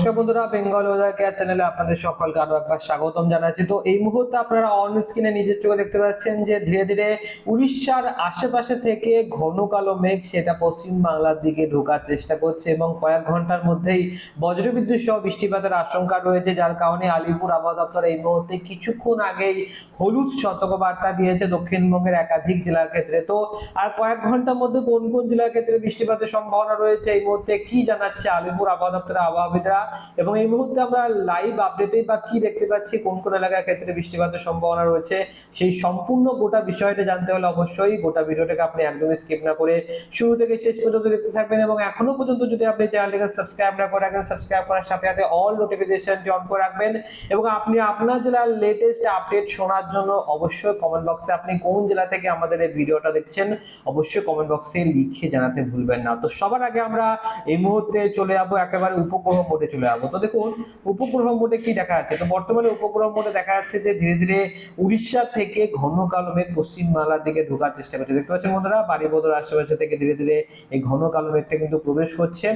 নমস্কার বন্ধুরা Bengal weather care চ্যানেলে আপনাদের সকলকে আরও একবার স্বাগতম জানাচ্ছি। তো এই মুহূর্তে আপনারা অন স্ক্রিনে নিজের চোখে দেখতে পাচ্ছেন যে ধীরে ধীরে উড়িষ্যার আশেপাশে থেকে ঘন কালো মেঘ সেটা পশ্চিম বাংলার দিকে ঢোকার চেষ্টা করছে এবং কয়েক ঘণ্টার মধ্যেই বজ্রবিদ্যুৎ সহ বৃষ্টিপাতের আশঙ্কা রয়েছে, যার কারণে আলিপুর আবহাওয়া দপ্তর এই মুহূর্তে কিছুক্ষণ আগেই হলুদ সতর্কবার্তা দিয়েছে দক্ষিণবঙ্গের একাধিক জেলার ক্ষেত্রে। তো আর কয়েক ঘণ্টার মধ্যে কোন কোন জেলার ক্ষেত্রে বৃষ্টিপাতের সম্ভাবনা রয়েছে, এই মুহূর্তে কি জানাচ্ছে আলিপুর আবহাওয়া দপ্তরের আবহাওয়াবিদরা? এবং এই মুহূর্তে আমরা লাইভ আপডেটে বা কি দেখতে পাচ্ছি, কোন কোন এলাকার ক্ষেত্রে বৃষ্টিপাতের সম্ভাবনা রয়েছে, সেই সম্পূর্ণ গোটা বিষয়টা জানতে হলে অবশ্যই গোটা ভিডিওটাকে আপনি একদমই স্কিপ না করে শুরু থেকে শেষ পর্যন্ত দেখতে থাকবেন এবং এখনও পর্যন্ত যদি আপনি চ্যানেলটিকে সাবস্ক্রাইব না করে রাখেন সাবস্ক্রাইব করার সাথে সাথে অল নোটিফিকেশনটি অন করে রাখবেন এবং আপনি আপনার জেলার লেটেস্ট আপডেট শোনার জন্য অবশ্যই কমেন্ট বক্সে আপনি কোন জেলা থেকে আমাদের এই ভিডিওটা দেখছেন, অবশ্যই কমেন্ট বক্সে লিখে জানাতে ভুলবেন না। তো সবার আগে আমরা এই মুহূর্তে চলে যাব একেবারে উপগ্রহ মোডে চলে যাব তো দেখুন, উপগ্রহ মোডে কি দেখা যাচ্ছে? তো বর্তমানে উপগ্রহ মোডে দেখা যাচ্ছে যে ধীরে ধীরে উড়িষ্যা থেকে ঘন কালমে মেঘ পশ্চিম বাংলার দিকে ঢোকার চেষ্টা করছে। দেখতে পাচ্ছেন বন্ধুরা বাড়ি বদর আশেপাশে থেকে ধীরে ধীরে এই ঘন কালো কিন্তু প্রবেশ করছে।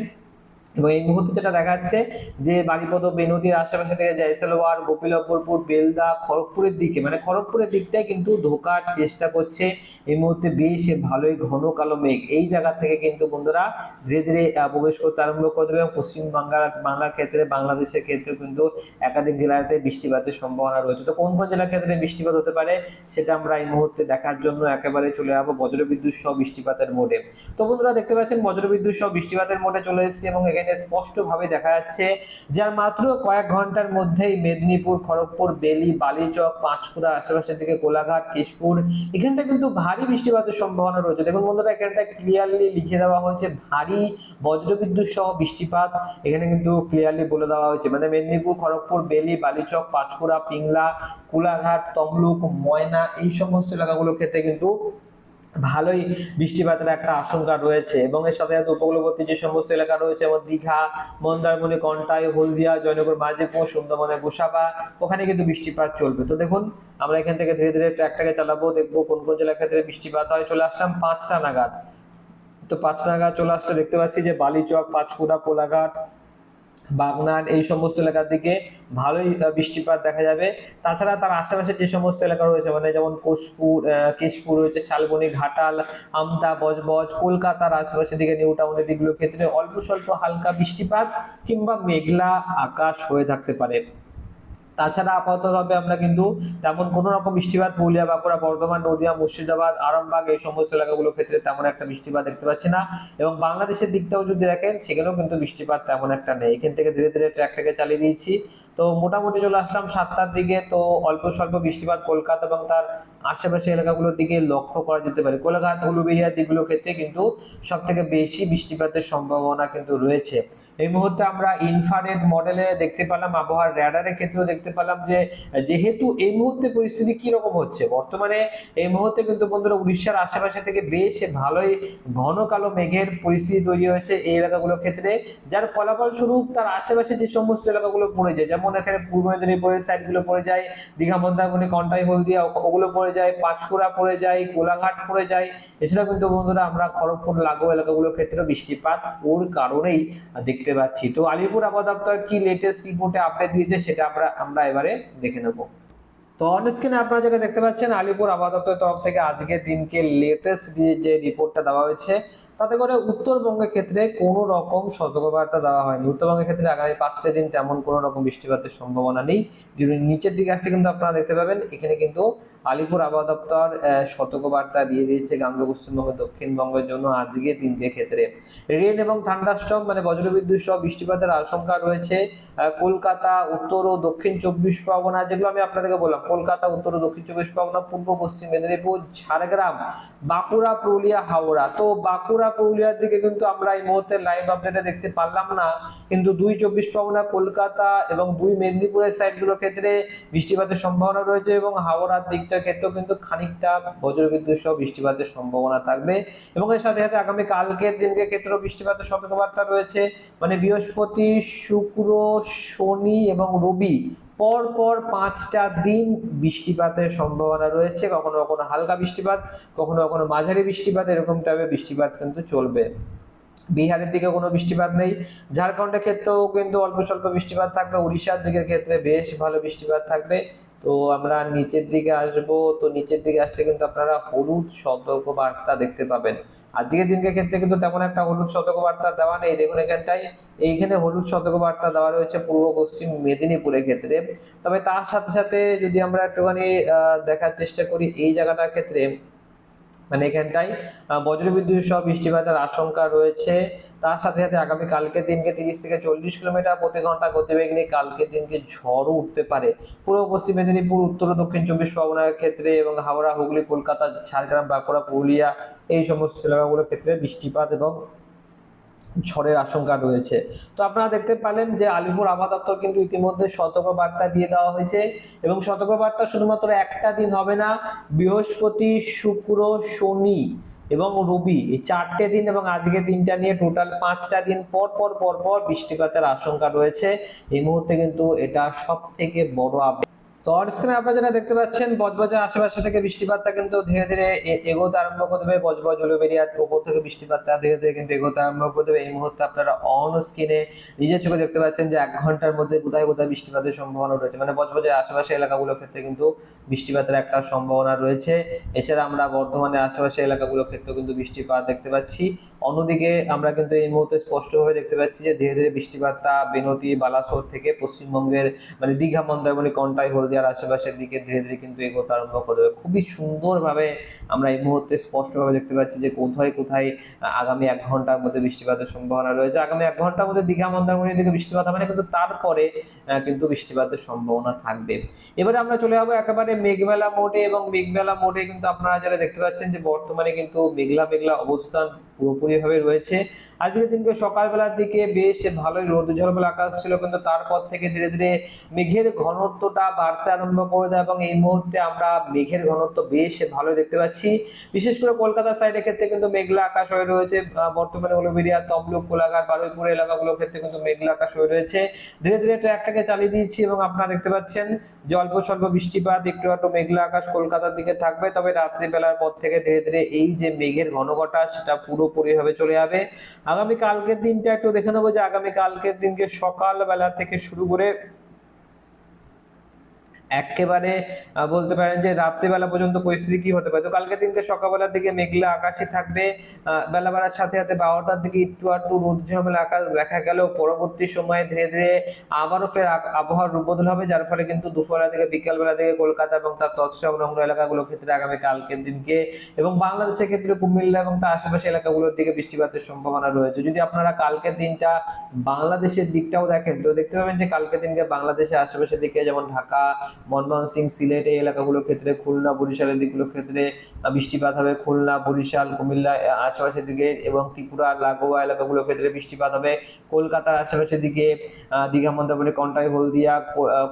এবং এই মুহূর্তে যেটা দেখা যাচ্ছে যে বারিপদ বেনদীর আশেপাশে থেকে জয়সলওয়ার গোপীলপুরপুর বেলদা, খড়গপুরের দিকে মানে খড়গপুরের দিকটাই কিন্তু ঢোকার চেষ্টা করছে এই মুহূর্তে বেশ ভালোই ঘন কালো মেঘ। এই জায়গা থেকে কিন্তু বন্ধুরা ধীরে ধীরে প্রবেশ করতে আরম্ভ করে দেবে এবং পশ্চিম বাংলার বাংলার ক্ষেত্রে, বাংলাদেশের ক্ষেত্রে কিন্তু একাধিক জেলাতে বৃষ্টিপাতের সম্ভাবনা রয়েছে। তো কোন কোন জেলার ক্ষেত্রে বৃষ্টিপাত হতে পারে সেটা আমরা এই মুহূর্তে দেখার জন্য একেবারে চলে যাব বজ্রবিদ্যুৎ সহ বৃষ্টিপাতের মোডে। তো বন্ধুরা দেখতে পাচ্ছেন বজ্রবিদ্যুৎ সহ বৃষ্টিপাতের মোডে চলে এসেছে এবং এখানে স্পষ্টভাবে দেখা যাচ্ছে যার মাত্র কয়েক ঘণ্টার মধ্যেই মেদিনীপুর, খড়গপুর, বেলি, বালিচক, পাঁচকুড়া, আশেপাশের দিকে কোলাঘাট, কেশপুর এখানটা কিন্তু ভারী বৃষ্টিপাতের সম্ভাবনা রয়েছে। দেখুন বন্ধুরা এখানটা ক্লিয়ারলি লিখে দেওয়া হয়েছে ভারী বজ্রবিদ্যুৎ সহ বৃষ্টিপাত। এখানে কিন্তু ক্লিয়ারলি বলে দেওয়া হয়েছে। মানে মেদিনীপুর, খড়গপুর, বেলি, বালিচক, পাঁচকুড়া, পিংলা, কোলাঘাট, তমলুক, ময়না, এই সমস্ত এলাকাগুলোর ক্ষেত্রে কিন্তু ভালোই বৃষ্টিপাতের একটা আশঙ্কা রয়েছে এবং এর সাথে সাথে উপকূলবর্তী যে সমস্ত এলাকা রয়েছে, যেমন দীঘা, মন্দারমণি, কন্টাই, হলদিয়া, জয়নগর মাঝিপুর সুন্দরবনে গোসাবা, ওখানে কিন্তু বৃষ্টিপাত চলবে। তো দেখুন, আমরা এখান থেকে ধীরে ধীরে ট্র্যাকটাকে চালাবো, দেখব কোন কোন জেলার ক্ষেত্রে বৃষ্টিপাত হয়। চলে আসলাম পাঁচটা নাগাদ। তো পাঁচটা নাগাদ চলে আসতে দেখতে পাচ্ছি যে বালিচক, পাঁচকুড়া, কোলাঘাট বাগনান এই সমস্ত এলাকার দিকে ভালোই বৃষ্টিপাত দেখা যাবে। তাছাড়া তার আশেপাশে যে সমস্ত এলাকা রয়েছে মানে যেমন কোশপুর কেশপুর রয়েছে, শালবনি, ঘাটাল, আমতা, বজবজ, কলকাতার আশেপাশের দিকে নিউ টাউনের দিকগুলোর ক্ষেত্রে অল্প স্বল্প হালকা বৃষ্টিপাত কিংবা মেঘলা আকাশ হয়ে থাকতে পারে। তাছাড়া আপাততভাবে আমরা কিন্তু তেমন কোনো রকম বৃষ্টিপাত পুরুলিয়া, বাঁকুড়া, বর্ধমান, নদিয়া, মুর্শিদাবাদ, আরামবাগ এই সমস্ত এলাকাগুলোর ক্ষেত্রে তেমন একটা বৃষ্টিপাত দেখতে পাচ্ছি না। এবং বাংলাদেশের দিকটাও যদি দেখেন, সেখানেও কিন্তু বৃষ্টিপাত তেমন একটা নেই। এখান থেকে ধীরে ধীরে ট্র্যাকটাকে চালিয়ে দিয়েছি। তো মোটামুটি চলে আসলাম সাতটার দিকে। তো অল্প স্বল্প বৃষ্টিপাত কলকাতা এবং তার আশেপাশে এলাকাগুলোর দিকে লক্ষ্য করা যেতে পারে। কোলাঘাট উলুবেড়িয়ার দিকগুলোর ক্ষেত্রে কিন্তু সব থেকে বেশি বৃষ্টিপাতের সম্ভাবনা কিন্তু রয়েছে। এই মুহূর্তে আমরা ইনফ্রারেড মডেলে দেখতে পেলাম, আবহাওয়ার র্যাডারের ক্ষেত্রেও দেখতে পেলাম যে, যেহেতু এই মুহূর্তে পরিস্থিতি কি রকম হচ্ছে, বর্তমানে এই মুহূর্তে কিন্তু বন্ধুরা উড়িষ্যার আশেপাশে থেকে বেশ ভালোই ঘন কালো মেঘের পরিস্থিতি তৈরি হয়েছে এই এলাকাগুলোর ক্ষেত্রে, যার ফলাফল স্বরূপ তার আশেপাশে যে সমস্ত এলাকাগুলো পড়ে যায়, যেমন এখানে পূর্ব মেদিনীপুরের সাইডগুলো পড়ে যায়, দীঘা, মন্দারমণি, কন্টাই, হলদিয়া ওগুলো পড়ে যায়, পাঁচকুড়া পড়ে যায়, কোলাঘাট পড়ে যায় এছাড়া কিন্তু বন্ধুরা আমরা খড়গপুর লাগো এলাকাগুলোর ক্ষেত্রে বৃষ্টিপাত ওর কারণেই দেখতে পাচ্ছি। তো আলিপুর আবহাওয়া দপ্তর কি লেটেস্ট রিপোর্টে আপডেট দিয়েছে সেটা আমরা আমরা এবারে দেখে নেব। তো অন স্ক্রিনে আপনারা যেটা দেখতে পাচ্ছেন, আলিপুর আবহাওয়া দপ্তরের তরফ থেকে আজকের দিনকে লেটেস্ট যে রিপোর্টটা দেওয়া হয়েছে তাতে করে উত্তরবঙ্গের ক্ষেত্রে কোনো রকম সতর্কবার্তা দেওয়া হয়নি। উত্তরবঙ্গের ক্ষেত্রে আগামী পাঁচটা দিন তেমন কোনো রকম বৃষ্টিপাতের সম্ভাবনা নেই। যদি নিচের দিকে আসতে কিন্তু আপনারা দেখতে পাবেন, এখানে কিন্তু আলিপুর আবহাওয়া দপ্তর সতর্কবার্তা দিয়ে দিয়েছে গাঙ্গ পশ্চিমবঙ্গ, দক্ষিণবঙ্গের জন্য আজকে তিনটে ক্ষেত্রে। রেন এবং থান্ডাস্টর্ম মানে বজ্রবিদ্যুৎ সহ বৃষ্টিপাতের আশঙ্কা রয়েছে। কলকাতা, উত্তর ও দক্ষিণ চব্বিশ পরগনা, যেগুলো আমি আপনাদেরকে বললাম, কলকাতা, উত্তর ও দক্ষিণ চব্বিশ পরগনা, পূর্ব পশ্চিম মেদিনীপুর, ঝাড়গ্রাম, বাঁকুড়া, পুরুলিয়া, হাওড়া। তো বাঁকুড়া পুরুলিয়ার দিকে কিন্তু আমরা এই মুহূর্তে লাইভ আপডেটে দেখতে পারলাম না। কিন্তু দুই চব্বিশ পরগনা কলকাতা এবং দুই মেদিনীপুরের সাইডগুলোর ক্ষেত্রে বৃষ্টিপাতের সম্ভাবনা রয়েছে এবং হাওড়ার দিকটার ক্ষেত্রেও কিন্তু খানিকটা বজ্রবিদ্যুৎ সহ বৃষ্টিপাতের সম্ভাবনা থাকবে। এবং এর সাথে সাথে আগামী কালকের দিনকে ক্ষেত্রেও বৃষ্টিপাতের সতর্কবার্তা রয়েছে। মানে বৃহস্পতি, শুক্র, শনি এবং রবি পর পর পাঁচটা দিন বৃষ্টিপাতের সম্ভাবনা রয়েছে। কখনো কখনো হালকা বৃষ্টিপাত, কখনো কখনো মাঝারি বৃষ্টিপাত, এরকম টাইপের বৃষ্টিপাত কিন্তু চলবে। বিহারের দিকে কোনো বৃষ্টিপাত নেই। ঝাড়খণ্ডের ক্ষেত্রেও কিন্তু অল্প স্বল্প বৃষ্টিপাত থাকবে। উড়িষ্যার দিকের ক্ষেত্রে বেশ ভালো বৃষ্টিপাত থাকবে। তো আমরা নিচের দিকে আসব। তো নিচের দিকে আসলে কিন্তু আপনারা হলুদ সতর্ক বার্তা দেখতে পাবেন। আজকের দিনকে ক্ষেত্রে কিন্তু তেমন একটা হলুদ সতর্ক বার্তা দেওয়া নেই। দেখুন এখানটায়, এইখানে হলুদ সতর্ক বার্তা দেওয়া রয়েছে পূর্ব পশ্চিম মেদিনীপুরের ক্ষেত্রে। তবে তার সাথে সাথে যদি আমরা একটুখানি দেখার চেষ্টা করি, এই জায়গাটার ক্ষেত্রে মানে এখানটায় বজ্রবিদ্যুৎ সহ বৃষ্টিপাতের আশঙ্কা রয়েছে। তার সাথে সাথে আগামী কালকে দিনকে তিরিশ থেকে চল্লিশ কিলোমিটার প্রতি ঘণ্টা গতিবেগ নিয়ে কালকে দিনকে ঝড়ও উঠতে পারে। পূর্ব পশ্চিম মেদিনীপুর, উত্তর ও দক্ষিণ চব্বিশ পরগনার ক্ষেত্রে এবং হাওড়া, হুগলি, কলকাতা, ঝাড়গ্রাম, বাঁকুড়া, পুরুলিয়া এই সমস্ত এলাকাগুলোর ক্ষেত্রে বৃষ্টিপাত এবং ঝড়ের আশঙ্কা রয়েছে। তো আপনারা দেখতে পেলেন যে আলিপুর আবহাওয়া দপ্তর কিন্তু ইতিমধ্যে সতর্ক বার্তা দিয়ে দেওয়া হয়েছে এবং সতর্ক বার্তা শুধুমাত্র একটা দিন হবে না, বৃহস্পতি, শুক্র, শনি এবং রবি এই চারটে দিন এবং আজকে দিনটা নিয়ে টোটাল পাঁচটা দিন পর পর পর পর বৃষ্টিপাতের আশঙ্কা রয়েছে। এই মুহূর্তে কিন্তু এটা সব থেকে বড় আপডেট। তো অন স্ক্রিনে আপনারা যেটা দেখতে পাচ্ছেন, বজবজের আশেপাশে থেকে বৃষ্টিপাতটা কিন্তু ধীরে ধীরে এগোতে আরম্ভ করে দেবে। বজবজ উলুবেরিয়ার উপর থেকে বৃষ্টিপাতটা ধীরে ধীরে কিন্তু এগোতে আরম্ভ করে দেবে। এই মুহূর্তে আপনারা অন স্ক্রিনে নিজের চোখে দেখতে পাচ্ছেন যে এক ঘণ্টার মধ্যে কোথায় কোথায় বৃষ্টিপাতের সম্ভাবনা রয়েছে। মানে বজবজের আশেপাশে এলাকাগুলোর ক্ষেত্রে কিন্তু বৃষ্টিপাতের একটা সম্ভাবনা রয়েছে। এছাড়া আমরা বর্ধমানের আশেপাশে এলাকাগুলোর ক্ষেত্রেও কিন্তু বৃষ্টিপাত দেখতে পাচ্ছি। অন্যদিকে আমরা কিন্তু এই মুহূর্তে স্পষ্টভাবে দেখতে পাচ্ছি যে ধীরে ধীরে বৃষ্টিপাতটা বেনতি, বালাসোর থেকে পশ্চিমবঙ্গের মানে দীঘা, মন্দারমণি কন্টাই হলদিয়ার আশেপাশের দিকে ধীরে ধীরে কিন্তু এগোতে আরম্ভ করে দেবে। খুবই সুন্দরভাবে আমরা এই মুহূর্তে স্পষ্টভাবে দেখতে পাচ্ছি যে কোথায় কোথায় আগামী এক ঘণ্টার মধ্যে বৃষ্টিপাতের সম্ভাবনা রয়েছে। আগামী এক ঘণ্টার মধ্যে দীঘা, মন্দারমণির দিকে বৃষ্টিপাত হবে না, কিন্তু তারপরে কিন্তু বৃষ্টিপাতের সম্ভাবনা থাকবে। এবারে আমরা চলে যাব একেবারে মেঘমেলা মোডে এবং মেঘমেলা মোডে কিন্তু আপনারা যারা দেখতে পাচ্ছেন যে বর্তমানে কিন্তু মেঘলা মেঘলা অবস্থান পুরোপুরি ভাবে রয়েছে। আজকের দিনকে সকালবেলার দিকে বেশ ভালোই রোদ, ঝলমলে আকাশ ছিল, কিন্তু তারপর থেকে ধীরে ধীরে মেঘের ঘনত্বটা বাড়তে আরম্ভ করে দেয় এবং এই মুহূর্তে আমরা মেঘের ঘনত্ব বেশ ভালো দেখতে পাচ্ছি। বিশেষ করে কলকাতা সাইডের ক্ষেত্রে কিন্তু মেঘলা আকাশ হয়ে রয়েছে। বর্তমানে উলুবেরিয়া তমলুক, কোলাঘাট, বারুইপুর এলাকাগুলোর ক্ষেত্রে কিন্তু মেঘলা আকাশ হয়ে রয়েছে। ধীরে ধীরে ট্র্যাকটাকে চালিয়ে দিয়েছি এবং আপনারা দেখতে পাচ্ছেন যে অল্প স্বল্প বৃষ্টিপাত, একটু একটু মেঘলা আকাশ কলকাতার দিকে থাকবে। তবে রাত্রিবেলার পর থেকে ধীরে ধীরে এই যে মেঘের ঘনঘটা, সেটা পুরোপুরি ভাবে চলে যাবে। আগামী কালকের দিনটা একটু দেখে নেব যে, আগামী কালকের দিনকে সকালবেলা থেকে শুরু করে একেবারে বলতে পারেন যে রাত্রিবেলা পর্যন্ত পরিস্থিতি কি হতে পারে? তো কালকে দিনকে সকালবেলার দিকে মেঘলা আকাশই থাকবে বেলা বেলার সাথে সাথে বারোটার দিকে একটু একটু রোদ ঝলমলে আকাশ দেখা গেলেও পরবর্তী সময়ে ধীরে ধীরে আবারও ফের আবহাওয়ার রূপ বদল হবে, যার ফলে কিন্তু দুপুরবেলা থেকে বিকাল বেলা থেকে কলকাতা এবং তার তৎসংলগ্ন এলাকাগুলোর ক্ষেত্রে আগামী কালকের দিনকে এবং বাংলাদেশের ক্ষেত্রে কুমিল্লা এবং তার আশেপাশে এলাকাগুলোর দিকে বৃষ্টিপাতের সম্ভাবনা রয়েছে। যদি আপনারা কালকের দিনটা বাংলাদেশের দিকটাও দেখেন, তো দেখতে পাবেন যে কালকের দিনকে বাংলাদেশের আশেপাশের দিকে যেমন ঢাকা মনমোহন সিং সিলেট এই এলাকাগুলোর ক্ষেত্রে, খুলনা, বরিশালের দিকগুলোর ক্ষেত্রে বৃষ্টিপাত হবে। খুলনা, বরিশাল, কুমিল্লা আশেপাশের দিকে এবং ত্রিপুরা, লাগোয়া এলাকাগুলোর ক্ষেত্রে বৃষ্টিপাত হবে। কলকাতার আশেপাশের দিকে দীঘা, মন্দারমণি, কন্টাই, হলদিয়া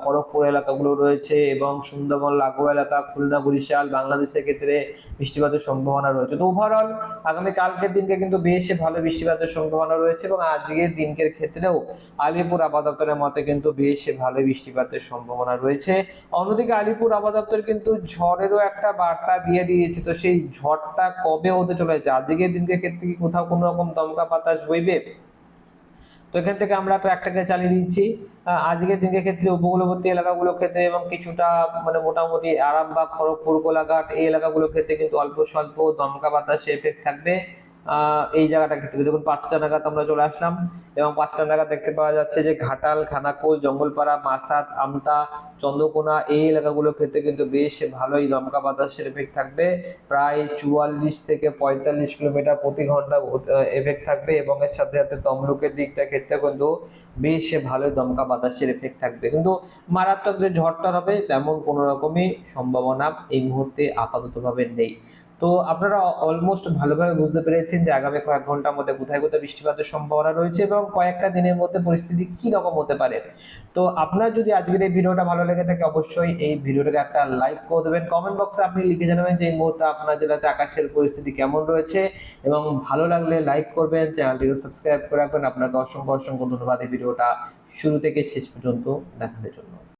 খড়গপুর এলাকাগুলো রয়েছে এবং সুন্দরবন, লাগোয়া এলাকা, খুলনা, বরিশাল, বাংলাদেশের ক্ষেত্রে বৃষ্টিপাতের সম্ভাবনা রয়েছে। তো ওভারঅল আগামী কালকের দিনকে কিন্তু বেশ ভালো বৃষ্টিপাতের সম্ভাবনা রয়েছে এবং আজকের দিনকের ক্ষেত্রেও আলিপুর আবহাওয়া মতে কিন্তু বেশ ভালো বৃষ্টিপাতের সম্ভাবনা রয়েছে। অন্যদিকে আলিপুর আবহাওয়া কিন্তু ঝড়েরও একটা বার্তা দিয়ে দিয়েছে। তো সেই ঝড়টা কবে হতে চলেছে? আজকের দিনকে ক্ষেত্রে কি কোথাও কোনো রকম দমকা বাতাস বইবে? তো এখান থেকে আমরা ট্র্যাকটাকে চালিয়ে দিচ্ছি। আজকের দিনের ক্ষেত্রে উপকূলবর্তী এলাকাগুলোর ক্ষেত্রে এবং কিছুটা মানে মোটামুটি আরামবাগ, খড়গপুর, গোলাঘাট এই এলাকাগুলোর ক্ষেত্রে কিন্তু অল্প স্বল্প দমকা বাতাসের এফেক্ট থাকবে। এই জায়গাটা ক্ষেত্রে দেখুন, পাঁচটা নাগাদ আমরা চলে আসলাম এবং পাঁচটা নাগাদ দেখতে পাওয়া যাচ্ছে যে ঘাটাল, খানাকুল, জঙ্গলপাড়া মাসাত আমতা, চন্দ্রকোনা এই এলাকাগুলোর ক্ষেত্রে কিন্তু বেশ ভালোই দমকা বাতাসের এফেক্ট থাকবে। প্রায় চুয়াল্লিশ থেকে পঁয়তাল্লিশ কিলোমিটার প্রতি ঘণ্টা এফেক্ট থাকবে এবং এর সাথে সাথে তমলুকের দিকটা ক্ষেত্রে কিন্তু বেশ ভালোই দমকা বাতাসের এফেক্ট থাকবে। কিন্তু মারাত্মক যে ঝড়টা হবে, তেমন কোনো রকমই সম্ভাবনা এই মুহূর্তে আপাততভাবে নেই। তো আপনারা অলমোস্ট ভালোভাবে বুঝতে পেরেছেন যে আগামী কয়েক ঘণ্টার মধ্যে কোথায় কোথায় বৃষ্টিপাতের সম্ভাবনা রয়েছে এবং কয়েকটা দিনের মধ্যে পরিস্থিতি কি রকম হতে পারে। তো আপনার যদি আজকের এই ভিডিওটা ভালো লেগে থাকে, অবশ্যই এই ভিডিওটাকে একটা লাইক করে দেবেন। কমেন্ট বক্সে আপনি লিখে জানাবেন যে এই মুহূর্তে আপনার জেলাতে আকাশের পরিস্থিতি কেমন রয়েছে এবং ভালো লাগলে লাইক করবেন চ্যানেলটিকে সাবস্ক্রাইব করে রাখবেন। আপনাকে অসংখ্য অসংখ্য ধন্যবাদ এই ভিডিওটা শুরু থেকে শেষ পর্যন্ত দেখানোর জন্য।